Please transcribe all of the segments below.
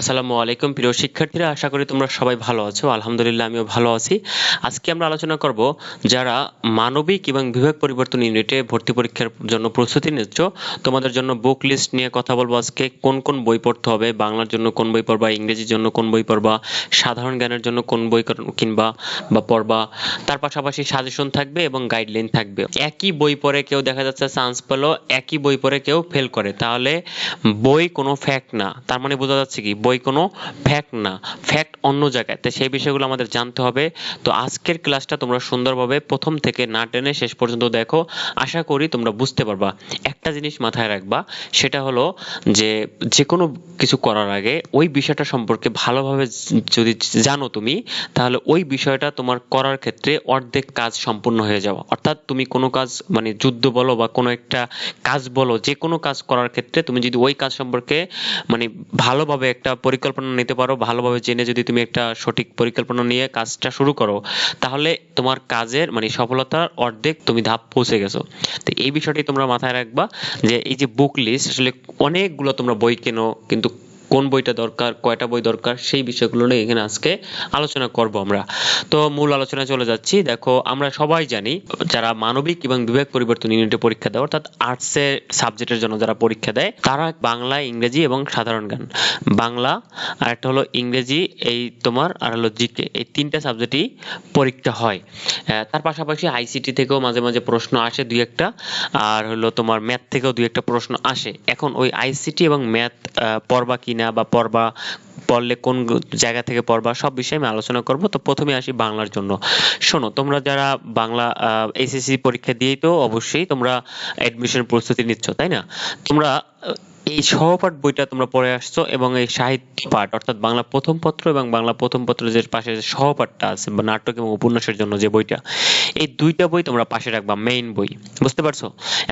আসসালামু আলাইকুম। প্রিয় শিক্ষার্থীরা, আশা করি তোমরা সবাই ভালো আছো। আলহামদুলিল্লাহ, আমিও ভালো আছি। আজকে আমরা আলোচনা করব যারা মানবিক এবং বিভাগ পরিবর্তন ইউনিটে ভর্তি পরীক্ষার জন্য প্রস্তুতি নিচ্ছ, তোমাদের জন্য বুক লিস্ট নিয়ে কথা বলব আজকে। কোন কোন বই পড়তে হবে? বাংলার জন্য কোন বই পড়বা? ইংরেজির জন্য কোন বই পড়বা? সাধারণ জ্ঞানের জন্য কোন বই কিনবা বা পড়বা? তার পাশাপাশি সাজেশন থাকবে এবং গাইডলাইন থাকবে। একই বই পড়ে কেউ দেখা যাচ্ছে চান্স পেল, একই বই পড়ে কেউ ফেল করে। তাহলে বই কোনো ফ্যাক্ট না। তার মানে বোঝা যাচ্ছে কি? বই কোনো ফ্যাক্ট না। ফ্যাক্ট অন্য জায়গায়। তো সেই বিষয়গুলো আমাদের জানতে হবে। তো আজকের ক্লাসটা তোমরা সুন্দরভাবে প্রথম থেকে না টেনে শেষ পর্যন্ত দেখো। আশা করি তোমরা বুঝতে পারবা। একটা জিনিস মাথায় রাখবা, সেটা হলো যে যে কোনো কিছু করার আগে ওই বিষয়টা সম্পর্কে ভালোভাবে যদি জানো তুমি, তাহলে ওই বিষয়টা তোমার করার ক্ষেত্রে অর্ধেক কাজ সম্পূর্ণ হয়ে যাওয়া। অর্থাৎ তুমি কোনো কাজ মানে যুদ্ধ বলো বা কোনো একটা কাজ বলো যে কোনো কাজ করার ক্ষেত্রে তুমি যদি ওই কাজ সম্পর্কে মানে ভালোভাবে একটা পরিকল্পনা নিতে পারো, ভালোভাবে জেনে যদি তুমি একটা সঠিক পরিকল্পনা নিয়ে কাজটা শুরু করো, তাহলে তোমার কাজের মানে সফলতার অর্ধেক তুমি ধাপ পৌঁছে গেছো। তো এই বিষয়টি তোমরা মাথায় রাখবা যে এই যে বুক লিস্ট আসলে অনেকগুলো তোমরা বই কেনো, কিন্তু কোন বইটা দরকার, কয়টা বই দরকার, সেই বিষয়গুলো নিয়ে এখানে আজকে আলোচনা করব আমরা। তো মূল আলোচনায় চলে যাচ্ছি। দেখো, আমরা সবাই জানি, যারা মানবিক এবং বিভাগ পরিবর্তন ইউনিটে পরীক্ষা দেয়, অর্থাৎ আর্টসের সাবজেক্টের জন্য যারা পরীক্ষা দেয়, তারা বাংলা, ইংরেজি এবং সাধারণ জ্ঞান। বাংলা, আর একটা হলো ইংরেজি, এই তোমার, আর হলো জিকে। এই তিনটা সাবজেক্টই পরীক্ষা হয়। তার পাশাপাশি আইসিটি থেকেও মাঝে মাঝে প্রশ্ন আসে দুই একটা, আর হলো তোমার ম্যাথ থেকেও দুই একটা প্রশ্ন আসে। এখন ওই আইসিটি এবং ম্যাথ পড়বা কিনা বা পড়বা, পড়লে কোন জায়গা থেকে পড়বা, সব বিষয়ে আমি আলোচনা করব। তো প্রথমে আসি বাংলার জন্য। শোনো, তোমরা যারা বাংলা এসএসসি পরীক্ষা দিয়েই তো অবশ্যই তোমরা অ্যাডমিশন প্রস্তুতি নিচ্ছ, তাই না? তোমরা এই সহপাঠ বইটা তোমরা পড়ে আসছো এবং এই সাহিত্য পাঠ, অর্থাৎ বাংলা প্রথম পত্র এবং বাংলা প্রথম পত্র যে পাশে যে সহপাঠটা আছে বা নাটক এবং উপন্যাসের জন্য যে বইটা, এই দুইটা বই তোমরা পাশে রাখবা মেইন বই। বুঝতে পারছ?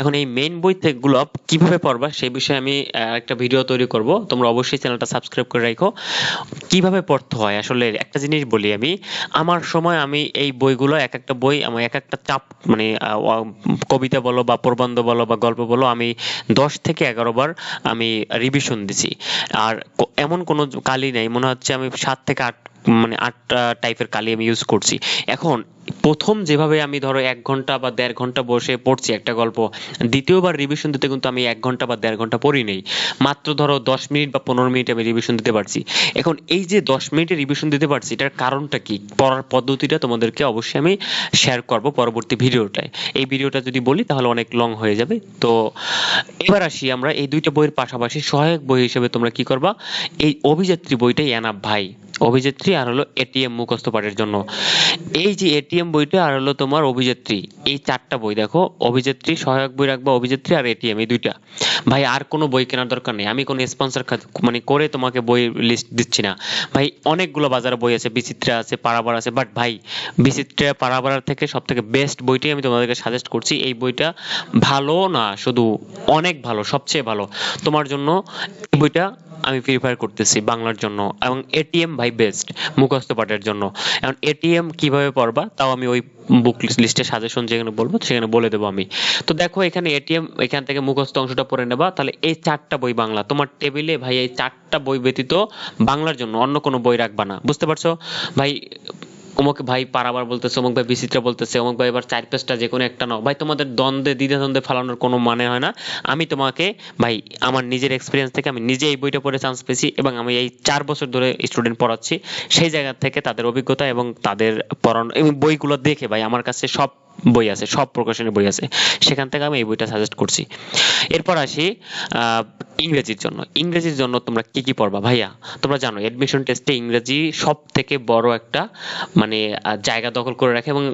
এখন এই মেইন বই গুলো কীভাবে পড়বা সেই বিষয়ে আমি একটা ভিডিও তৈরি করব। তোমরা অবশ্যই চ্যানেলটা সাবস্ক্রাইব করে রাখো। কীভাবে পড়তে হয়? আসলে একটা জিনিস বলি আমি, আমার সময় আমি এই বইগুলো এক একটা বই, আমার এক একটা চাপ মানে কবিতা বলো বা প্রবন্ধ বলো বা গল্প বলো, আমি দশ থেকে এগারো বার আমি রিভিশন দিছি। আর এমন কোনো কালই নাই। মনে হচ্ছে আমি সাত থেকে আট মানে আটটা টাইপের কালি আমি ইউজ করছি। এখন, প্রথম যেভাবে আমি ধরো এক ঘণ্টা বা দেড় ঘণ্টা বসে পড়ছি একটা গল্প, দ্বিতীয়বার রিভিশন দিতে কিন্তু আমি এক ঘণ্টা বা দেড় ঘণ্টা পড়ি নেই। মাত্র ধরো দশ মিনিট বা পনেরো মিনিট আমি রিভিশন দিতে পারছি। এখন, এই যে দশ মিনিটে রিভিশন দিতে পারছি, এটার কারণটা কি? পড়ার পদ্ধতিটা তোমাদেরকে অবশ্যই আমি শেয়ার করব পরবর্তী ভিডিওটায়। এই ভিডিওটা যদি বলি, তাহলে অনেক লং হয়ে যাবে। তো, এবার আসি আমরা এই দুইটা বইয়ের পাশাপাশি সহায়ক বই হিসেবে তোমরা কি করবা? এই অভিযাত্রী বইটাই এনাফ ভাই। অভিযাত্রী আর হলো এটিএম মুখস্থ পাঠের জন্য। এই যে এটিএম বইটা আর হলো তোমার অভিযাত্রী এই চারটা বই দেখো অভিযাত্রী সহায়ক বই রাখবা অভিযাত্রী আর এটিএম এই দুইটা। ভাই, আর কোনো বই কেনার দরকার নেই। আমি কোনো স্পন্সর মানে করে তোমাকে বই লিস্ট দিচ্ছি না। ভাই, অনেকগুলো বাজারে বই আছে, বিচিত্রা আছে, পারাবার আছে বাট ভাই, বিচিত্রা, পারাবার থেকে সব থেকে বেস্ট বইটাই আমি তোমাদেরকে সাজেস্ট করছি, এই বইটা ভালো না, শুধু অনেক ভালো, সবচেয়ে ভালো। তোমার জন্য এই বইটা আমি প্রিফার করতেছি বাংলার জন্য এবং এটিএম ভাই বেস্ট মুখস্থ পাঠের জন্য। এখন এটিএম কীভাবে পড়বা, তাও আমি ওই বুক লিস্টে সাজেশন যেখানে বলব, সেখানে বলে দেবো আমি। তো দেখো এখানে এটিএম এখান থেকে মুখস্থ অংশটা পড়ে নেবা, তাহলে এই চারটা বই বাংলা। তোমার টেবিলে ভাই এই চারটা বই ব্যতীত বাংলার জন্য অন্য কোনো বই রাখবা না। বুঝতে পারছ? ভাই অমুক ভাই পারাবার বলতেছে অমুক ভাই বিচিত্রা বলতেছে অমুক ভাই এবার চার পেজটা যে কোনো একটা নাও। ভাই, তোমাদের দ্বন্দ্বে দ্বিধা দ্বন্দ্বে ফালানোর কোনো মানে হয় না। আমি তোমাকে, ভাই, আমার নিজের এক্সপিরিয়েন্স থেকে আমি নিজে এই বইটা পড়ে চান্স পেয়েছি এবং আমি এই চার বছর ধরে স্টুডেন্ট পড়াচ্ছি। সেই জায়গা থেকে তাদের অভিজ্ঞতা এবং তাদের পড়ানো, এবং বইগুলো দেখে ভাই, আমার কাছে সব বই আছে, সব প্রকাশনের বই আছে। সেখান থেকে আমি এই বইটা সাজেস্ট করছি। এরপর আসি ইংরেজির জন্য। ইংরেজির জন্য তোমরা কি কি পড়বা ভাইয়া? তোমরা জানো এডমিশন টেস্টে ইংরেজি সব থেকে বড় একটা মানে জায়গা দখল করে রাখে এবং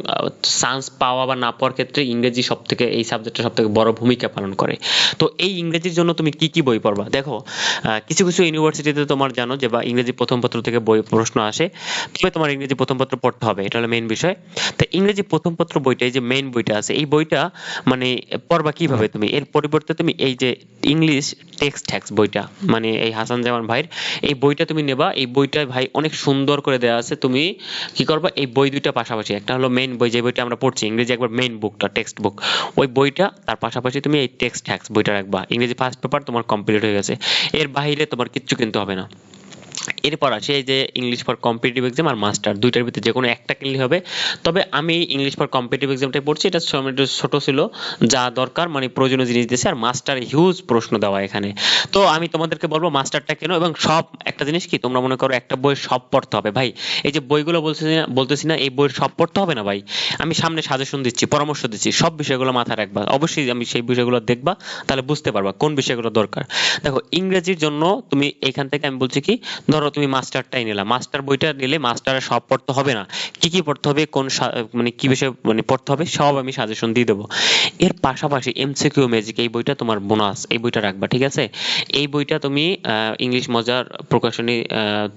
চান্স পাওয়া বা না পাওয়ার ক্ষেত্রে ইংরেজি সব থেকে এই সাবজেক্টটা সব থেকে বড় ভূমিকা পালন করে। তো এই ইংরেজির জন্য তুমি কি কি বই পড়বা? দেখো কিছু কিছু ইউনিভার্সিটিতে তোমার জানো যে, বা ইংরেজি প্রথম পত্র থেকে বই প্রশ্ন আসে। তবে তোমার ইংরেজি প্রথম পত্র পড়তে হবে, এটা হলো মেইন বিষয়। তো ইংরেজি প্রথম পত্র বইটা এই যে মেইন বইটা আছে, এই বইটা মানে পড়বা কীভাবে তুমি? এর পরিবর্তে তুমি এই যে ইংলিশ টেক্সট ট্যাক্স বইটা মানে এই হাসান জামান ভাইয়ের, এই বইটা তুমি নেবা। এই বইটা ভাই অনেক সুন্দর করে দেওয়া আছে। তুমি কি করবা? এই বই দুইটা পাশাপাশি, একটা হলো মেইন বই, যে বইটা আমরা পড়ছি, ইংরেজি একবার মেইন বুকটা টেক্সট বুক ওই বইটা তার পাশাপাশি তুমি এই টেক্সট ট্যাক্স বইটা রাখবা। ইংরেজি ফার্স্ট পেপার তোমার কমপ্লিট হয়ে গেছে। এর বাইরে তোমার কিচ্ছু কিনতে হবে না। এরপর আসি এই যে ইংলিশ ফর কম্পিটিটিভ এক্সাম আর মাস্টার দুইটার ভিতরে যে কোনো একটা কিনলে হবে। তবে আমি ইংলিশ ফর কম্পিটিটিভ এক্সামটাই পড়ছি, এটা ছোট ছিল, যা দরকার মানে প্রয়োজনীয় জিনিস দিয়েছে, আর মাস্টার হিউজ প্রশ্ন দেওয়া এখানে। তো আমি তোমাদেরকে বলব মাস্টারটা কেন, এবং সব, একটা জিনিস কি, তোমরা মনে করো একটা বই সব পড়তে হবে। ভাই, এই যে বইগুলো বলতেছি না বলতেছি না, এই বইয়ের সব পড়তে হবে না ভাই? আমি সামনে সাজেশন দিচ্ছি, পরামর্শ দিচ্ছি, সব বিষয়গুলো মাথায় রাখবা। অবশ্যই আমি সেই বিষয়গুলো দেখবা, তাহলে বুঝতে পারবা কোন বিষয়গুলো দরকার। দেখো, ইংরেজির জন্য তুমি এখান থেকে আমি বলছি কি, ধরো তুমি মাস্টারটাই নিলা। মাস্টার বইটা নিলে মাস্টারের সব পড়তে হবে না। কি কি পড়তে হবে, কোন মানে কি বিষয় মানে পড়তে হবে, সব আমি সাজেশন দিয়ে দেবো। এর পাশাপাশি এমসিকিউ ম্যাজিক এই বইটা তোমার বোনাস এই বইটা রাখবা, ঠিক আছে? এই বইটা তুমি ইংলিশ মজার প্রকাশনী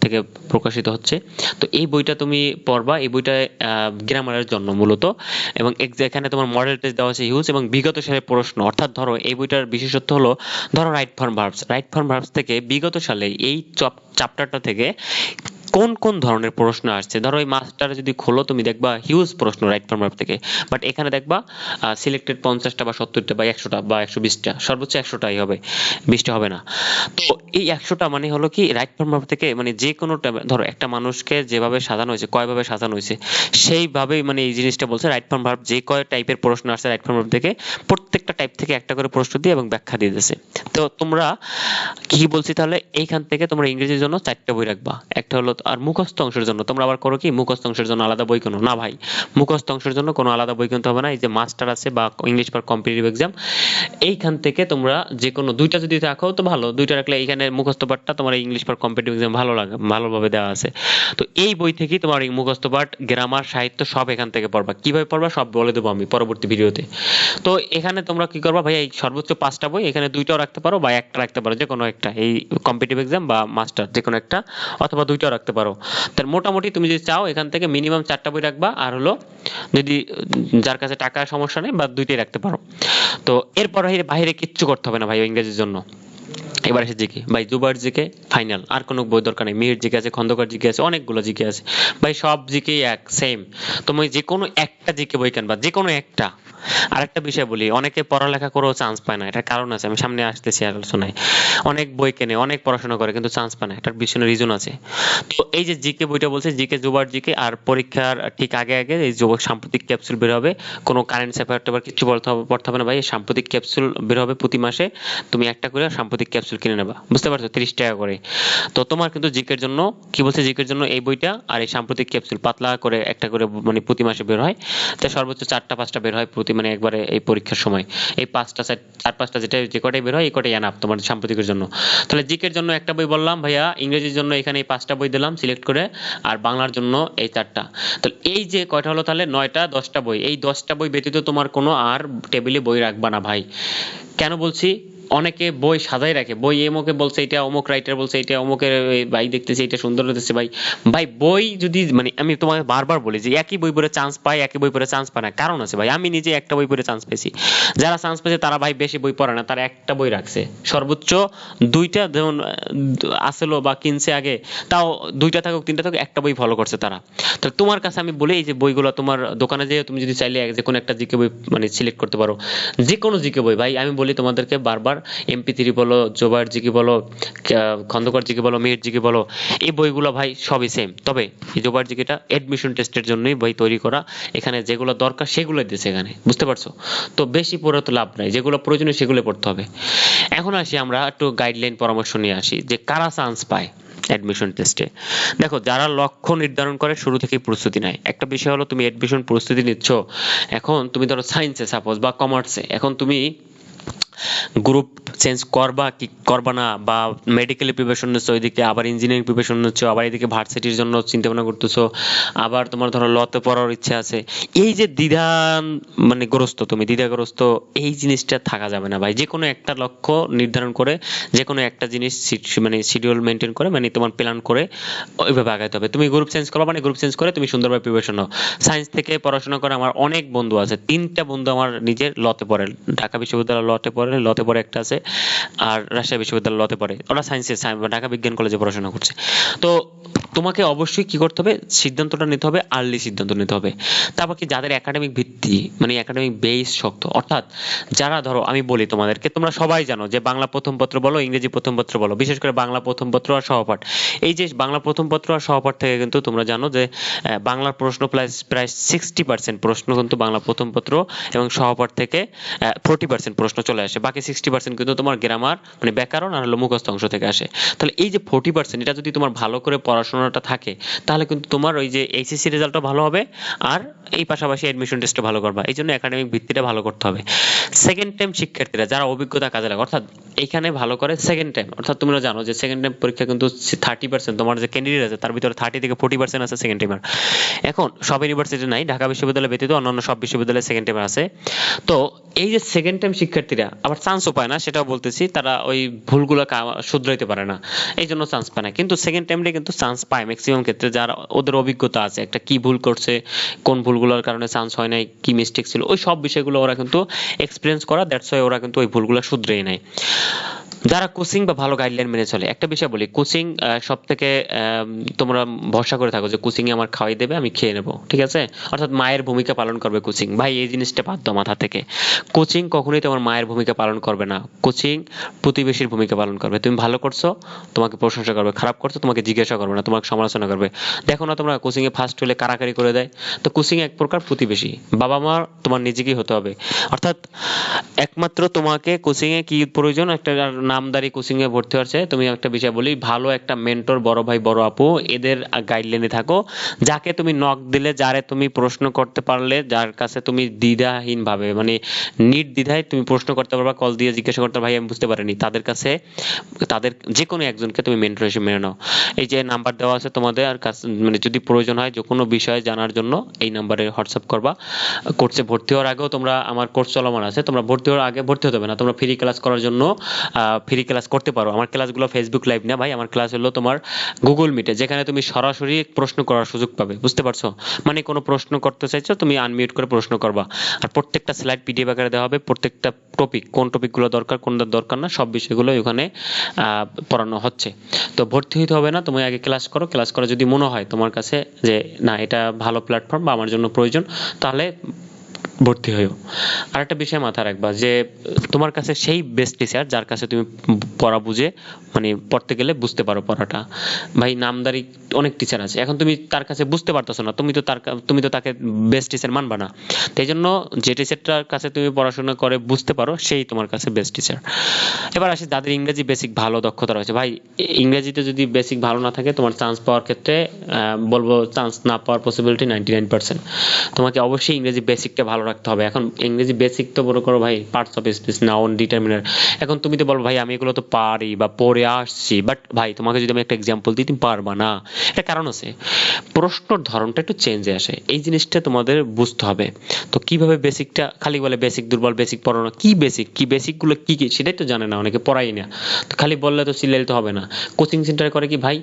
থেকে প্রকাশিত হচ্ছে। তো এই বইটা তুমি পড়বা, এই বইটা গ্রামারের জন্য মূলত। এবং এখানে তোমার মডেল টেস্ট দেওয়া আছে হিউজ এবং বিগত সালের প্রশ্ন। অর্থাৎ ধরো, এই বইটার বিশেষত্ব হলো, ধরো right form verbs right form verbs থেকে বিগত সালে এই চ্যাপ্টারটা থেকে কোন কোন ধরনের প্রশ্ন আসছে? ধরো এই মাস্টারে যদি খোলো, তুমি দেখবা হিউজ প্রশ্ন রাইট ফর্ম থেকে। বাট এখানে দেখবা সিলেক্টেড পঞ্চাশটা বা সত্তরটা বা একশোটা বা একশো বিশটা, সর্বোচ্চ একশোটাই হবে, বিশটা হবে না। তো এই একশোটা মানে হলো কি রাইট ফর্ম থেকে মানে যে কোনো ধরো একটা মানুষকে যেভাবে সাজানো হয়েছে, কয়ভাবে সাজানো হয়েছে, সেইভাবেই মানে এই জিনিসটা বলছে রাইট ফর্ম ভার্ব যে কয় টাইপের প্রশ্ন আসছে রাইট ফর্ম থেকে, প্রত্যেকটা টাইপ থেকে একটা করে প্রশ্ন দিয়ে এবং ব্যাখ্যা দিয়ে দিয়েছে। তো তোমরা কি বলছি তাহলে, এইখান থেকে তোমরা ইংরেজির জন্য চারটা বই রাখবা। একটা হলো আর মুখস্থ অংশের জন্য। তোমরা আবার করো কি? মুখস্থ অংশের জন্য আলাদা বই কেনো? না ভাই, মুখস্থ অংশের জন্য কোনো আলাদা বই কিনতে হবে না। এই যে মাস্টার আছে বা ইংলিশ ফর কম্পিটিটিভ এক্সাম এইখান থেকে তোমরা যে কোনো দুইটা যদি রাখো তো ভালো। দুইটা রাখলে এইখানে মুখস্থ পাঠটা তোমার ইংলিশ ফর কম্পিটিটিভ এক্সাম ভালো লাগে, ভালোভাবে দেওয়া আছে। তো এই বই থেকেই তোমার এই মুখস্থ পাঠ গ্রামার সাহিত্য সব এখান থেকে পড়বা। কীভাবে পড়বা সব বলে দেবো আমি পরবর্তী ভিডিওতে। তো এখানে তোমরা কি করবা ভাই? এই সর্বোচ্চ পাঁচটা বই, এখানে দুইটাও রাখতে পারো বা একটা রাখতে পারো যে কোনো একটা। এই কম্পিটিটিভ এক্সাম বা মাস্টার যে কোনো একটা, অথবা দুইটাও রাখতে পারো। তার মোটামুটি তুমি যদি চাও, এখান থেকে মিনিমাম চারটা বই রাখবা। আর হলো, যদি যার কাছে টাকার সমস্যা নেই বা দুইটাই রাখতে পারো। তো এরপর বাইরে কিচ্ছু করতে হবে না ভাই ইংরেজির জন্য। এবার এসে জিকে ভাই, দুবার জিকে ফাইনাল আর কোনো বই দরকার নেই। মিহির জিকে আছে, খন্দকার জিকে আছে, অনেকগুলো জিকে আছে। ভাই, সব জিকে এক সেম তুমি যে কোনো একটা জিকে বই কিনবা, যে কোনো একটা। আরেকটা বিষয় বলি, অনেকে পড়ালেখা করেও চান্স পায় না। এটার কারণ আছে, আমি সামনে আসতেছি আলোচনায় অনেক বই কেনে, অনেক পড়াশোনা করে, কিন্তু চান্স পায় না। এটার পিছনে রিজন আছে। তো এই যে জিকে বইটা বলছে জিকে জুবার জিকে আর পরীক্ষার ঠিক আগে আগে এই যুবক সাম্প্রতিক ক্যাপসুল বের হবে। কোনো কারেন্ট অ্যাফেয়ার কিছু বলতে হবে পড়তে হবে না ভাই। সাম্প্রতিক ক্যাপসুল বের হবে প্রতি মাসে। তুমি একটা করে সাম্প্রতিক ক্যাপসুল কিনে নেবা। বুঝতে পারছ? তিরিশ টাকা করে। তো তোমার কিন্তু জিকের জন্য, কি বলছে জিকের জন্য, এই বইটা আর এই সাম্প্রতিক ক্যাপসুল পাতলা করে, একটা করে মানে প্রতি মাসে বের হয়। তাই সর্বোচ্চ চারটা, পাঁচটা বের হয় প্রতি মানে একবারে এই পরীক্ষার সময়। এই পাঁচটা চার, পাঁচটা যেটা, যে কটাই বের হয়, এই কটাই এনাফ তোমার সাম্প্রতিকের জন্য। তাহলে জিকের জন্য একটা বই বললাম ভাইয়া, ইংরেজির জন্য এখানে এই পাঁচটা বই দিলাম সিলেক্ট করে, আর বাংলার জন্য এই চারটা। তাহলে এই যে কয়টা হলো তাহলে নয়টা, দশটা বই। এই দশটা বই ব্যতীত তোমার কোনো আর টেবিলে বই রাখবা না ভাই। কেন বলছি? অনেকে বই সাজাই রাখে। বই এমকে বলছে, এটা অমুক রাইটার বলছে, এটা অমুকের ভাই দেখতেছি, এটা সুন্দর হতেছে ভাই। ভাই, বই যদি মানে আমি তোমাকে বারবার বলি যে, একই বই পড়ে চান্স পায়, একই বই পড়ে চান্স পায় না। কারণ আছে, ভাই, আমি নিজে একটা বই পড়ে চান্স পেয়েছি। যারা চান্স পেয়েছে, তারা, ভাই, বেশি বই পড়ে না, তারা একটা বই রাখছে। সর্বোচ্চ দুইটা, যেমন, আসলো বা কিনছে আগে, তাও দুইটা থাকুক, তিনটা থাকুক, একটা বই ফলো করছে তারা। তো তোমার কাছে আমি বলি, এই যে বইগুলো তোমার দোকানে যেয়ে তুমি যদি চাইলে যে কোনো একটা জিকে বই মানে সিলেক্ট করতে পারো। যে কোনো জিকে বই, ভাই, আমি বলি তোমাদেরকে বারবার এমপি থ্রি বলো জোবার জিকে বলো খন্দকার জিকে বলো মেহের জিকে বলো, এই বইগুলো ভাই সবই সেম তবে জোবার জিকেটা এডমিশন টেস্টের জন্যই বই তৈরি করা, এখানে যেগুলো দরকার সেগুলো দিয়েছে এখানে। বুঝতে পারছ? তো বেশি পড়ে তো লাভ নাই, যেগুলো প্রয়োজনীয় সেগুলো পড়তে হবে। এখন আসি আমরা একটু গাইডলাইন পরামর্শ নিয়ে আসি, যে কারা চান্স পায় অ্যাডমিশন টেস্টে দেখো, যারা লক্ষ্য নির্ধারণ করে, শুরু থেকেই প্রস্তুতি নেয়। একটা বিষয় হলো, তুমি অ্যাডমিশন প্রস্তুতি নিচ্ছ, এখন তুমি ধরো সায়েন্সে সাপোজ বা কমার্সে এখন তুমি গ্রুপ চেঞ্জ করবা কি করবা না বা মেডিকেলে প্রিপারেশন নিচ্ছ, ওইদিকে আবার ইঞ্জিনিয়ারিং প্রিপারেশন নিচ্ছ, আবার এদিকে ভার্সিটির জন্য চিন্তা ভাবনা করতেছো, আবার তোমার ধরো লতে পড়ার ইচ্ছা আছে। এই যে দ্বিধা মানে গ্রস্ত তুমি, দ্বিধাগ্রস্ত, এই জিনিসটা থাকা যাবে না ভাই। যে কোনো একটা লক্ষ্য নির্ধারণ করে যে কোনো একটা জিনিস মানে শিডিউল মেনটেন করে মানে তোমার প্ল্যান করে, ওইভাবে আগাইতে হবে। তুমি গ্রুপ চেঞ্জ করবা মানে গ্রুপ চেঞ্জ করে তুমি সুন্দরভাবে প্রিপারেশন নাও। সায়েন্স থেকে পড়াশোনা করে আমার অনেক বন্ধু আছে, তিনটা বন্ধু আমার নিজের লতে পড়ে, ঢাকা বিশ্ববিদ্যালয় লতে পড়ে। লতে পড়ে একটা আছে, আর রাজশাহী বিশ্ববিদ্যালয় লতে পড়ে। ওরা সায়েন্সে ঢাকা বিজ্ঞান কলেজে পড়াশোনা করছে। তো তোমাকে অবশ্যই কি করতে হবে? সিদ্ধান্তটা নিতে হবে আর্লি সিদ্ধান্ত নিতে হবে। তারপর কি যাদের একাডেমিক ভিত্তি মানে একাডেমিক বেস শক্ত, অর্থাৎ যারা ধরো, আমি বলি তোমাদেরকে, তোমরা সবাই জানো যে বাংলা প্রথম পত্র বলো, ইংরেজি প্রথম পত্র বলো, বিশেষ করে বাংলা প্রথম পত্র আর সহপাঠ। এই যে বাংলা প্রথম পত্র আর সহপাঠ থেকে কিন্তু তোমরা জানো যে বাংলার প্রশ্ন প্রায় প্রায় সিক্সটি পার্সেন্ট প্রশ্ন কিন্তু বাংলা প্রথম পত্র এবং সহপাঠ থেকে ফোর্টি পার্সেন্ট প্রশ্ন চলে আসে। বাকি সিক্সটি পার্সেন্ট কিন্তু তোমার গ্রামার মানে ব্যাকরণ আর হলো মুখস্থ অংশ থেকে আসে। তাহলে এই যে ফোরটি পার্সেন্ট এটা যদি তোমার ভালো করে পড়াশোনাটা থাকে, তাহলে কিন্তু তোমার ওই যে এইচএসসি রেজাল্টটা ভালো হবে আর এই পাশাপাশি অ্যাডমিশন টেস্টটা ভালো করবা। এই জন্য একাডেমিক ভিত্তিটা ভালো করতে হবে। সেকেন্ড টাইম শিক্ষার্থীরা, যারা অভিজ্ঞতা কাজে লাগে, অর্থাৎ এখানে ভালো করে সেকেন্ড টাইম অর্থাৎ তোমরা জানো যে সেকেন্ড টাইম পরীক্ষা কিন্তু থার্টি পার্সেন্ট তোমার যে ক্যান্ডিডেট আছে, তার ভিতরে থার্টি থেকে ফোর্টি পার্সেন্ট আছে সেকেন্ড টাইমার এখন সব ইউনিভার্সিটি নাই, ঢাকা বিশ্ববিদ্যালয় ব্যতীত অন্যান্য সব বিশ্ববিদ্যালয়ে সেকেন্ড টাইমার আছে। তো এই যে সেকেন্ড টাইম শিক্ষার্থীরা, আবার চান্সও পায় না, সেটাও বলতেছি, তারা ওই ভুলগুলো কা- শুধরাইতে পারে না। এই জন্য চান্স পায় না। কিন্তু সেকেন্ড টাইমটা কিন্তু চান্স পায় ম্যাক্সিমাম ক্ষেত্রে, যারা ওদের অভিজ্ঞতা আছে, একটা কি ভুল করছে, কোন ভুলগুলোর কারণে চান্স হয় নাই, কি মিস্টেক ছিল, ওই সব বিষয়গুলো ওরা কিন্তু এক্সপিরিয়েন্স করা দ্যাটস ওয়াই ওরা কিন্তু ওই ভুলগুলো শুধরেই নেয় যারা কোচিং বা ভালো গাইডলাইন মেনে চলে, একটা বিষয় বলি, কোচিং সব থেকে তোমরা ভরসা করে থাকো যে কোচিং আমার খাওয়াই দেবে, আমি খেয়ে নেব, ঠিক আছে? অর্থাৎ মায়ের ভূমিকা পালন করবে কোচিং। ভাই, এই জিনিসটা বাদ দাও মাথা থেকে। কোচিং কখনোই তোমার মায়ের ভূমিকা পালন করবে না। কোচিং প্রতিবেশীর ভূমিকা পালন করবে। তুমি ভালো করছ, তোমাকে প্রশংসা করবে, খারাপ করছ, তোমাকে জিজ্ঞাসা করবে না, তোমাকে সমালোচনা করবে। দেখো না তোমরা কোচিং এ ফার্স্ট হলে কারাকারি করে দেয়। তো কোচিং এক প্রকার প্রতিবেশী। বাবা মা তোমার নিজেকেই হতে হবে। অর্থাৎ একমাত্র তোমাকে কোচিং এ কি প্রয়োজন? একটা নামদারি কোচিং এ ভর্তি হচ্ছে তুমি একটা বিষয় বলি, ভালো একটা মেন্টর বড় ভাই, বড় আপু, এদের গাইডলাইনে থাকো। যাকে তুমি নক দিলে, যারে তুমি প্রশ্ন করতে পারলে, যার কাছে তুমি দ্বিধাহীন ভাবে মানে নিট দ্বিধায় তুমি প্রশ্ন করতে পারবা কল দিয়ে জিজ্ঞাসা করতে ভাই, আমি বুঝতে পারিনি। তাদের কাছে, তাদের যে কোনো একজনকে তুমি মেন্টর হিসেবে মেনে নাও। এই যে নাম্বার দেওয়া আছে তোমাদের, আর মানে যদি প্রয়োজন হয় যে কোনো বিষয়ে জানার জন্য, এই নাম্বারে হোয়াটসঅ্যাপ করবা। কোর্সে ভর্তি হওয়ার আগেও তোমরা, আমার কোর্স চলমান আছে, তোমরা ভর্তি হওয়ার আগে ভর্তি হতে হবে না, তোমরা ফ্রি ক্লাস করার জন্য ফ্রি ক্লাস করতে পারো। আমার ক্লাসগুলো ফেসবুক লাইভ না ভাই, আমার ক্লাস হলো তোমার গুগল মিটে যেখানে তুমি সরাসরি প্রশ্ন করার সুযোগ পাবে, বুঝতে পারছ? মানে কোনো প্রশ্ন করতে চাইছো, তুমি আনমিউট করে প্রশ্ন করবা। আর প্রত্যেকটা স্লাইড পিডিএফ আকারে দেওয়া হবে, প্রত্যেকটা টপিক কোন টপিকগুলো দরকার, কোনটা দরকার না, সব বিষয়গুলো ওখানে পড়ানো হচ্ছে। তো ভর্তি হইতে হবে না, তুমি আগে ক্লাস করো ক্লাস করে যদি মনে হয় তোমার কাছে যে, না, এটা ভালো প্ল্যাটফর্ম বা আমার জন্য প্রয়োজন, তাহলে ভর্তি হইও। আরেকটা বিষয় মাথায় রাখবা যে, তোমার কাছে সেই বেস্ট টিচার যার কাছে তুমি পড়া বুঝে মানে পড়তে গেলে বুঝতে পারো পড়াটা। ভাই, নামদারি অনেক টিচার আছে। এখন তুমি তার কাছে বুঝতে পারতেছো না, তুমি তো তার তুমি তো তাকে বেস্ট টিচার মানবা না। তাই জন্য যে টিচারটার কাছে তুমি পড়াশোনা করে বুঝতে পারো, সেই তোমার কাছে বেস্ট টিচার এবার আসি যাদের ইংরেজি বেসিক ভালো দক্ষতা রয়েছে। ভাই, ইংরেজিতে যদি বেসিক ভালো না থাকে, তোমার চান্স পাওয়ার ক্ষেত্রে বলব চান্স না পাওয়ার পসিবিলিটি নাইনটি নাইন পার্সেন্ট তোমাকে অবশ্যই ইংরেজি বেসিকটা ভালো রাখতে হবে। এখন ইংরেজি বেসিক তো বড় করো ভাই parts of speech noun determiner এখন তুমি তো বলো ভাই, আমি এগুলো তো পারি বা পড়ে আসছি বাট ভাই, তোমাকে যদি আমি একটা এক্সাম্পল দিই, তুমি পারবা না। এটা কারণ আছে, প্রশ্নর ধরনটা একটু চেঞ্জে আসে। এই জিনিসটা তোমাদের বুঝতে হবে। তো কীভাবে বেসিকটা খালি বলে বেসিক দুর্বল বেসিক পড়ানো কি বেসিক কি বেসিকগুলো কি কি, সেটাই তো জানে না, অনেকে পড়াই না। তো খালি বললে তো সিলেল তো হবে না। কোচিং সেন্টারে করে কি ভাই,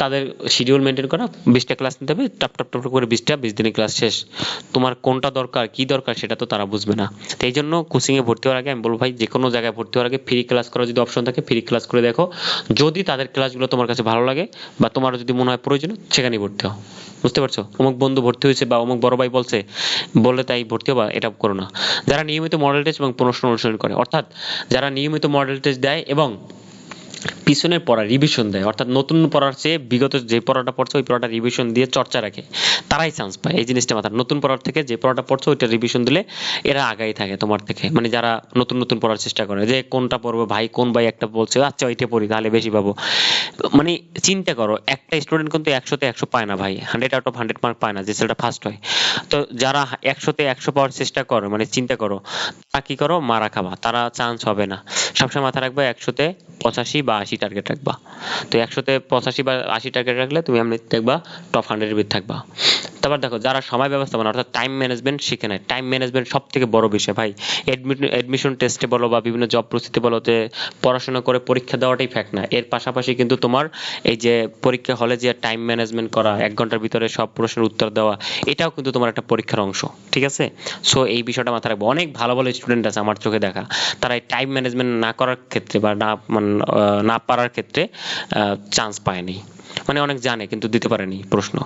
তাদের শিডিউল মেনটেন করা, বিশটা ক্লাস নিতে হবে, টাপ টাপ টাপ করে বিশটা, বিশ দিনের ক্লাস শেষ। তোমার কোনটা দরকার, কি দরকার সেটা তো তারা বুঝবে না। তো এই জন্য কোচিং এ ভর্তি হওয়ার আগে আমি বলব ভাই যে কোনো জায়গায় ভর্তি হওয়ার আগে ফ্রি ক্লাস করার যদি অপশন থাকে ফ্রি ক্লাস করে দেখো। যদি তাদের ক্লাসগুলো তোমার কাছে ভালো লাগে বা তোমার যদি মনে হয় প্রয়োজন সেখানেই ভর্তি হও। বুঝতে পারছ? অমুক বন্ধু ভর্তি হয়েছে বা অমুক বড় ভাই বলছে, বললে তাই ভর্তি হবা, এটা করো না। যারা নিয়মিত মডেল টেস্ট এবং প্রশ্ন অনুসরণ করে, অর্থাৎ যারা নিয়মিত মডেল টেস্ট দেয় এবং পিছনের পড়া রিভিশন দেয়। অর্থাৎ নতুন পড়ার চেয়ে বিগত যে পড়াটা পড়ছে, ওই পড়াটা রিভিশন দিয়ে চর্চা রাখে। তারাই চান্স পায়। এই জিনিসটা মাথায়। নতুন পড়ার থেকে যে পড়াটা পড়ছে, ওইটা রিভিশন দিলে এরা আগাই থাকে তোমার থেকে। মানে যারা নতুন নতুন পড়ার চেষ্টা করে, যে কোনটা পড়ব, ভাই কোন ভাই একটা বলছে আচ্ছা ওইটা পড়ি, তাহলে বেশি পাবো। মানে চিন্তা করো, একটা স্টুডেন্ট কিন্তু একশোতে একশো পায় না ভাই। Hundred out of hundred mark পায় না, যে ছেলেটা ফার্স্ট হয়। তো যারা একশোতে একশো পাওয়ার চেষ্টা করো মানে চিন্তা করো তা কি করো, মারা খাবা। তারা চান্স হবে না। সবসময় মাথায় রাখবে একশোতে পঁচাশি বা আশি টার্গেট রাখবা। তো একশোতে পঁচাশি বা আশি টার্গেট রাখলে তুমি এমনি দেখবা টপ হান্ড্রেডের ভিতরে থাকবা। তারপর দেখো, যারা সময় ব্যবস্থাপনা, অর্থাৎ টাইম ম্যানেজমেন্ট শিখে নেয়। টাইম ম্যানেজমেন্ট সব থেকে বড় বিষয় ভাই। এডমিশন টেস্টে বলো বা বিভিন্ন জব প্রস্তুতি বলো যে পড়াশোনা করে পরীক্ষা দেওয়াটাই ফ্যাক্ট না। এর পাশাপাশি কিন্তু তোমার এই যে পরীক্ষা হলে যে টাইম ম্যানেজমেন্ট করা, এক ঘণ্টার ভিতরে সব প্রশ্নের উত্তর দেওয়া, এটাও কিন্তু তোমার একটা পরীক্ষার অংশ। ঠিক আছে? সো এই বিষয়টা মাথায় রাখব। অনেক ভালো ভালো স্টুডেন্ট আছে আমার চোখে দেখা। তারা এই টাইম ম্যানেজমেন্ট না করার ক্ষেত্রে বা না মানে না পারার ক্ষেত্রে চান্স পায়নি। মানে অনেক জানে, কিন্তু দিতে পারেনি প্রশ্ন।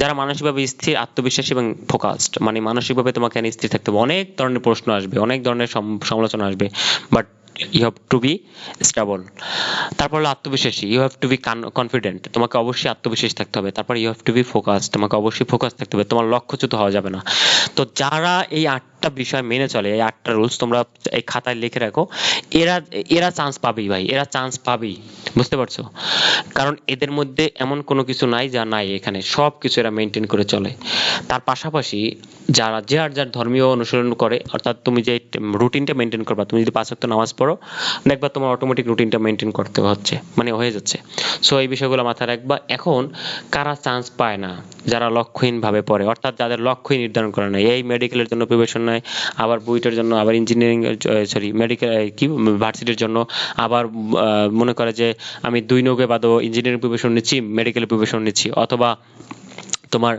যারা মানসিকভাবে স্থির, আত্মবিশ্বাসী এবং ফোকাসড মানে মানসিকভাবে তোমাকে স্থির থাকতে হবে। অনেক ধরনের প্রশ্ন আসবে, অনেক ধরনের সমালোচনা আসবে but you have to be stable তারপর হলো আত্মবিশ্বাসী you have to be confident তোমাকে অবশ্যই আত্মবিশ্বাস থাকতে হবে। তারপর you have to be focus তোমাকে অবশ্যই ফোকাস থাকতে হবে। তোমার লক্ষ্যচ্যুত হওয়া যাবে না। তো যারা এই আটটা বিষয় মেনে চলে, এই আটটা রুলস তোমরা এই খাতায় লিখে রাখো। এরা এরা চান্স পাবেই ভাই, এরা চান্স পাবেই, বুঝতে পারছ? কারণ এদের মধ্যে এমন কোনো কিছু নাই যা নাই এখানে, সব কিছু এরা মেনটেন করে চলে। তার পাশাপাশি যারা যার যার ধর্মীয় অনুসরণ করে, অর্থাৎ তুমি যে রুটিনটা মেনটেন করবা, তুমি যদি পাঁচ ওয়াক্ত নামাজ পড়ো, দেখবা তোমার অটোমেটিক রুটিনটা মেনটেন করতে হচ্ছে মানে হয়ে যাচ্ছে। সো এই বিষয়গুলো মাথায় রাখবা। এখন, কারা চান্স পায় না, যারা লক্ষ্যহীন ভাবে পড়ে, অর্থাৎ যাদের লক্ষ্যই নির্ধারণ করে না, এই মেডিকেলের জন্য প্রিপারেশন নেয় আবার বুয়েটের জন্য, আবার ইঞ্জিনিয়ারিং সরি মেডিকেল কি ভার্সিটির জন্য আবার মনে করে যে আমি দুই নৌকে বাদও ইঞ্জিনিয়ারিং প্রিপারেশন নিচ্ছি মেডিকেল প্রিপারেশন নিচ্ছি, অথবা তোমার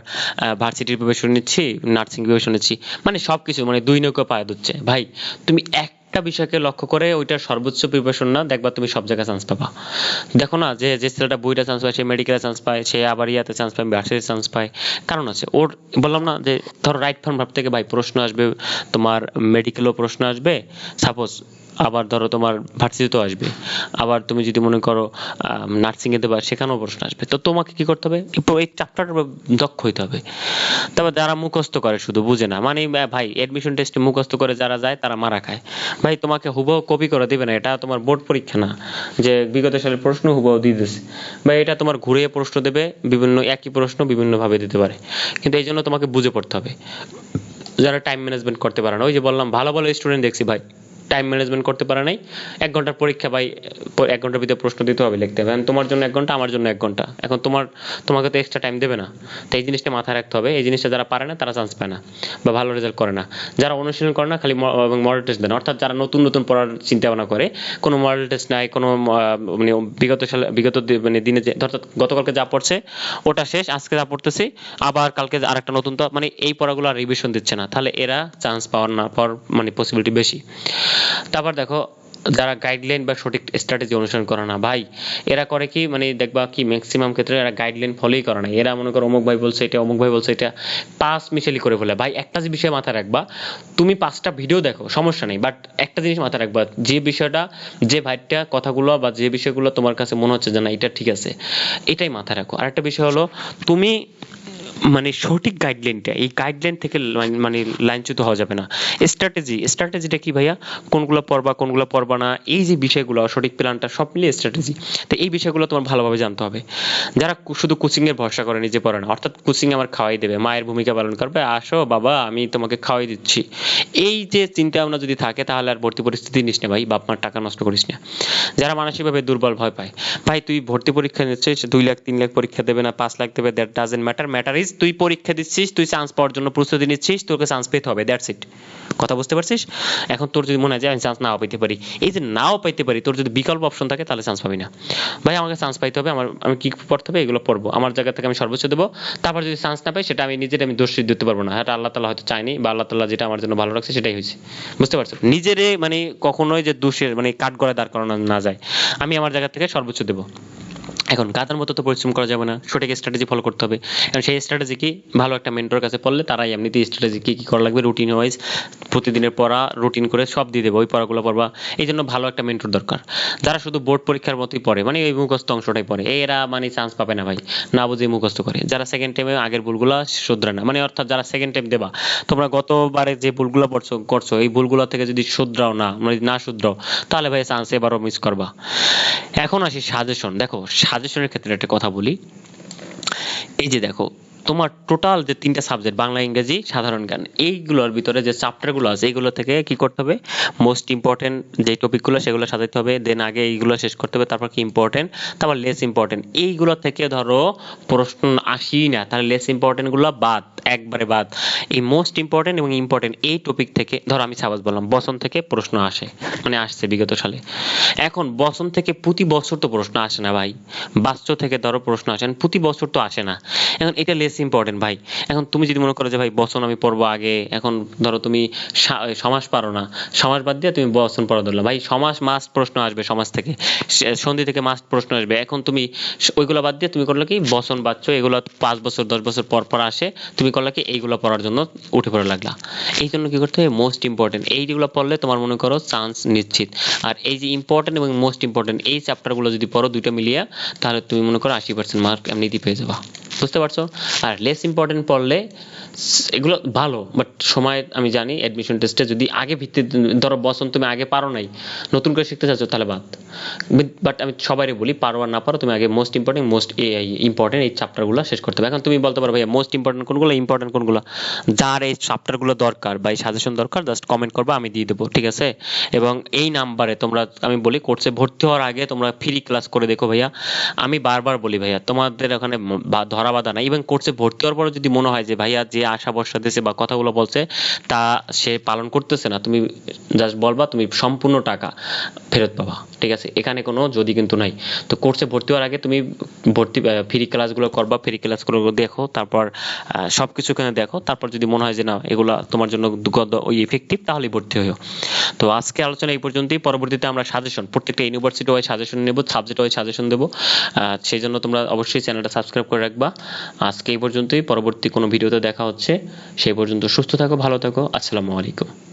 ভার্সিটির প্রিপারেশন নিচ্ছি নার্সিং প্রিপারেশন নিচ্ছি মানে সবকিছু মানে দুই নৌকা পায়ে দিচ্ছে ভাই, তুমি একটা বিষয়কে লক্ষ্য করে ওইটা সর্বোচ্চ প্রিপারেশন না, দেখবা তুমি সব জায়গায় চান্স পাবা। দেখো না যে যে ছেলেটা বইটা চান্স পায়, সে মেডিকেলে চান্স পায়, সে আবার ইয়াতে চান্স পায় ভার্সিটিতে চান্স পায়। কারণ আছে, ওর বললাম না যে, ধরো রাইট ফর্ম ভাব থেকে ভাই প্রশ্ন আসবে, তোমার মেডিকেলও প্রশ্ন আসবে। সাপোজ আবার ধরো তোমার ভার্সিটিতেও আসবে। আবার তুমি যদি মনে করো নার্সিং এ দেবা, সেখানেও প্রশ্ন আসবে। তো তোমাকে কি করতে হবে? এই চ্যাপ্টারটা দক্ষ হইতে হবে। তবে যারা মুখস্থ করে শুধু, বুঝে না। মানে ভাই এডমিশন টেস্টে মুখস্থ করে যারা যায়, তারা মারা খায়। ভাই, তোমাকে হুবহু কপি করে দিবে না। এটা তোমার বোর্ড পরীক্ষা না। যে বিগত সালের প্রশ্ন হুবহু দিয়ে দিচ্ছে বা এটা তোমার ঘুরিয়ে প্রশ্ন দেবে, বিভিন্ন একই প্রশ্ন বিভিন্ন ভাবে দিতে পারে। কিন্তু এই জন্য তোমাকে বুঝে পড়তে হবে। যারা টাইম ম্যানেজমেন্ট করতে পারে না। ওই যে বললাম, ভালো ভালো স্টুডেন্ট দেখছি, ভাই। টাইম ম্যানেজমেন্ট করতে পারে নাই। এক ঘণ্টার পরীক্ষা ভাই, এক ঘণ্টার ভিতরে প্রশ্ন দিতে হবে লিখতে। হবে তোমার জন্য এক ঘণ্টা, আমার জন্য এক ঘণ্টা। এখন তোমার, তোমাকে তো এক্সট্রা টাইম দেবে না। তো এই জিনিসটা মাথায় রাখতে হবে। এই জিনিসটা যারা পারে না, তারা চান্স পায় না বা ভালো রেজাল্ট করে না। যারা অনুশীলন করে না, খালি এবং মডেল টেস্ট দেয় অর্থাৎ যারা নতুন নতুন পড়ার চিন্তা ভাবনা করে, কোনো মডেল টেস্ট নাই, কোনো মানে বিগত সালে, বিগত মানে দিনে যে, অর্থাৎ গতকালকে যা পড়ছে, ওটা শেষ, আজকে যা পড়তেছি, আবার কালকে আরেকটা নতুন তো মানে এই পড়াগুলো আর রিভিশন দিচ্ছে না। তাহলে এরা চান্স পাওয়ার না, পাওয়ার মানে পসিবিলিটি বেশি। তারপর দেখো, যারা গাইডলাইন বা সঠিক স্ট্র্যাটেজি অনুসরণ করে না, ভাই, এরা করে কি মানে দেখবা কি ম্যাক্সিমাম ক্ষেত্রে এরা গাইডলাইন ফলোই করে না। এরা মনে করো অমুক ভাই বলছে এটা, অমুক ভাই বলছে এটা পাস মিশালি করে ফেলে। ভাই, একটা যে বিষয় মাথায় রাখবা, তুমি পাঁচটা ভিডিও দেখো, সমস্যা নেই বাট একটা জিনিস মাথায় রাখবা, যে বিষয়টা, যে ভাইটা কথাগুলো বা যে বিষয়গুলো তোমার কাছে মনে হচ্ছে যে না, এটা ঠিক আছে, এটাই মাথায় রাখো। আরেকটা বিষয় হলো, তুমি মানে সঠিক গাইডলাইনটা এই গাইডলাইন থেকে মানে লাইনচ্যুত হওয়া যাবে না। স্ট্র্যাটেজি স্ট্র্যাটেজিটা কি ভাইয়া? কোনগুলো পড়বা কোনগুলো পড়বা না? এই যে বিষয়গুলো, সঠিক প্ল্যানটা সব মিলিয়ে স্ট্র্যাটেজি তো এই বিষয়গুলো তোমার ভালোভাবে জানতে হবে। যারা শুধু কোচিং এর ভরসা করে, নিজে পড়ে না, অর্থাৎ কোচিং আমার খাওয়াই দেবে, মায়ের ভূমিকা পালন করবে, আসো বাবা, আমি তোমাকে খাওয়াই দিচ্ছি। এই যে চিন্তা ভাবনা যদি থাকে, তাহলে আর ভর্তি পরিস্থিতি নিস না ভাই, বাপ মার টাকা নষ্ট করিস না। যারা মানসিকভাবে দুর্বল ভয় পায়, ভাই তুই ভর্তি পরীক্ষা নিচ্ছিস, দুই লাখ, তিন লাখ পরীক্ষা দেবে না, পাঁচ লাখ দেবে that doesn't matter matter is তুই পরীক্ষা দিচ্ছিস, তুই চান্স পাওয়ার জন্য প্রস্তুতি নিচ্ছিস, তোকে চান্স পেতে হবে দ্যাটস ইট কথা বুঝতে পারছিস? এখন তোর যদি মনে হয় যে আমি চান্স নাও পেতে পারি, এই যে নাও পাইতে পারি, তোর যদি বিকল্প অপশন থাকে তাহলে চান্স পাবি না। ভাই, আমাকে চান্স পাইতে হবে, আমার, আমি কি পড়তে হবে, এগুলো পড়ব। আমার জায়গা থেকে আমি সর্বোচ্চ দেবো। তারপর যদি চান্স না পাই, সেটা আমি নিজের আমি দোষ দিতে পারব না। এটা আল্লাহ তালা হয়তো চাইনি বা আল্লাহ তালা যেটা আমার জন্য ভালো রাখছে, সেটাই হয়েছে। বুঝতে পারছ? নিজেরে মানে কখনোই যে দোষের মানে কাঠ গড়ায় দাঁড় করানো না যায়। আমি আমার জায়গা থেকে সর্বোচ্চ দেবো। এখন গাধার মতো তো পরিশ্রম করা যাবে না, সঠিক স্ট্র্যাটেজি ফলো করতে হবে। এবং সেই স্ট্র্যাটেজি কি? ভালো একটা মেন্টর কাছে পড়লে তারাই এমনিতেই স্ট্র্যাটেজি কি কি করা লাগবে? রুটিন ওয়াইজ প্রতিদিনের পড়া রুটিন করে সব দিয়ে দেবে, ওই পড়াগুলো পড়বা। এই জন্য ভালো একটা মেন্টর দরকার। যারা শুধু বোর্ড পরীক্ষার মতোই পড়ে মানে এই মুখস্থ অংশটাই পড়ে, এরা মানে চান্স পাবে না ভাই, না বুঝে মুখস্থ করে। যারা সেকেন্ড টাইমে আগের ভুলগুলো শুধরে না মানে অর্থাৎ যারা সেকেন্ড টাইম দেবা, তোমরা গতবারে যে ভুলগুলো পড়ছো, করছ, এই ভুলগুলো থেকে যদি শুধরাও না মানে না শুধরাও, তাহলে ভাই চান্স এবারও মিস করবা। এখন আসি সাজেশন দেখো সাজেশনের ক্ষেত্রে একটা কথা বলি। এই যে দেখো তোমার টোটাল যে তিনটা সাবজেক্ট বাংলা, ইংরেজি, সাধারণ জ্ঞান, এইগুলোর ভিতরে যে চ্যাপ্টারগুলো আছে, এইগুলো থেকে কি করতে হবে? মোস্ট ইম্পর্টেন্ট যে টপিকগুলো সেগুলো সাজাতে হবে দেন আগে এইগুলো শেষ করতে হবে, তারপর কি ইম্পর্টেন্ট তারপর লেস ইম্পর্টেন্ট এইগুলো থেকে ধরো প্রশ্ন আসি না, তাহলে লেস ইম্পর্টেন্টগুলো বাদ, একবারে বাদ। এই মোস্ট ইম্পর্টেন্ট এবং ইম্পর্টেন্ট এই টপিক থেকে, ধরো আমি সাবাস বললাম বসন থেকে প্রশ্ন আসে মানে আসছে বিগত সালে। এখন বসন থেকে প্রতি বছর তো প্রশ্ন আসে না ভাই। বাস্তব থেকে ধরো প্রশ্ন আসে, প্রতি বছর তো আসে না। এখন এটা লেস ইম্পর্টেন্ট ভাই। এখন তুমি যদি মনে করো যে, ভাই, বচন আমি পড়ব আগে, এখন ধরো তুমি সা- সমাস পারো না। সমাস বাদ দিয়ে তুমি বচন পড়া ধরলো। ভাই, সমাস মাস্ট প্রশ্ন আসবে সমাজ থেকে। সন্ধি থেকে মাস্ট প্রশ্ন আসবে। এখন তুমি ওইগুলো বাদ দিয়ে তুমি করলে কি, বচন বাচ্চ, এগুলো পাঁচ বছর, দশ বছর পর পর আসে, তুমি করলে কি, এইগুলো পড়ার জন্য উঠে পড়ে লাগলা। এই জন্য কি করতে হবে মোস্ট ইম্পর্টেন্ট এইগুলো পড়লে তোমার মনে করো চান্স নিশ্চিত। আর এই যে ইম্পর্টেন্ট এবং মোস্ট ইম্পর্টেন্ট এই চ্যাপ্টারগুলো যদি পড়ো দুইটা মিলিয়ে, তাহলে তুমি মনে করো আশি পার্সেন্ট মার্ক এমনিতেই পেয়ে যাবা। বুঝতে পারছ? আর লেস ইম্পর্টেন্ট পড়লে এগুলো ভালো বাট সময় আমি জানি অ্যাডমিশন টেস্টে যদি আগে ভিত্তি ধরো বসন তুমি আগে পারো নাই, নতুন করে শিখতে চাচ্ছ, তাহলে বাদ। বাট আমি সবাইকে বলি, পারো আর না পারো, তুমি আগে মোস্ট ইম্পর্টেন্ট মোস্ট ইম্পর্টেন্ট এই চ্যাপ্টারগুলো শেষ করতে হবে। এখন তুমি বলতে পারো, ভাইয়া মোস্ট ইম্পর্টেন্ট কোনগুলো ইম্পর্টেন্ট কোনগুলো? যার এই চ্যাপ্টারগুলো দরকার বা এই সাজেশন দরকার জাস্ট কমেন্ট করবা, আমি দিয়ে দেবো, ঠিক আছে? এবং এই নাম্বারে তোমরা, আমি বলি কোর্সে ভর্তি হওয়ার আগে তোমরা ফ্রি ক্লাস করে দেখো, ভাইয়া। আমি বারবার বলি, ভাইয়া, তোমাদের ওখানে ম- বা- বাধা নাই ইভেন কোর্সে ভর্তি হওয়ার পরে যদি মনে হয় যে ভাইয়া যে আশা ভরসা দিয়েছে বা কথাগুলো বলছে, তা সে পালন করতেছে না, তুমি জাস্ট বলবা, তুমি সম্পূর্ণ টাকা ফেরত পাবা। ঠিক আছে? এখানে কোনো যদি কিন্তু নাই। তো কোর্সে ভর্তি হওয়ার আগে তুমি ভর্তি ফ্রি ক্লাসগুলো করবা ফ্রি ক্লাসগুলো দেখো তারপর আহ, সবকিছু এখানে দেখো। তারপর যদি মনে হয় যে না এগুলা তোমার জন্য ওই ইফেক্টিভ তাহলে ভর্তি হইও। তো আজকে আলোচনা এই পর্যন্তই। পরবর্তীতে আমরা সাজেশন প্রত্যেকটা ইউনিভার্সিটি ওয়াইজ সাজেশন নেব সাবজেক্ট ওয়াইজ সাজেশন দেবো। সেই জন্য তোমরা অবশ্যই চ্যানেলটা সাবস্ক্রাইব করে রাখবা। আজকে এই পর্যন্তই। পরবর্তী কোনো ভিডিওতে দেখা হচ্ছে। সেই পর্যন্ত সুস্থ থাকো ভালো থাকো। আসসালামু আলাইকুম।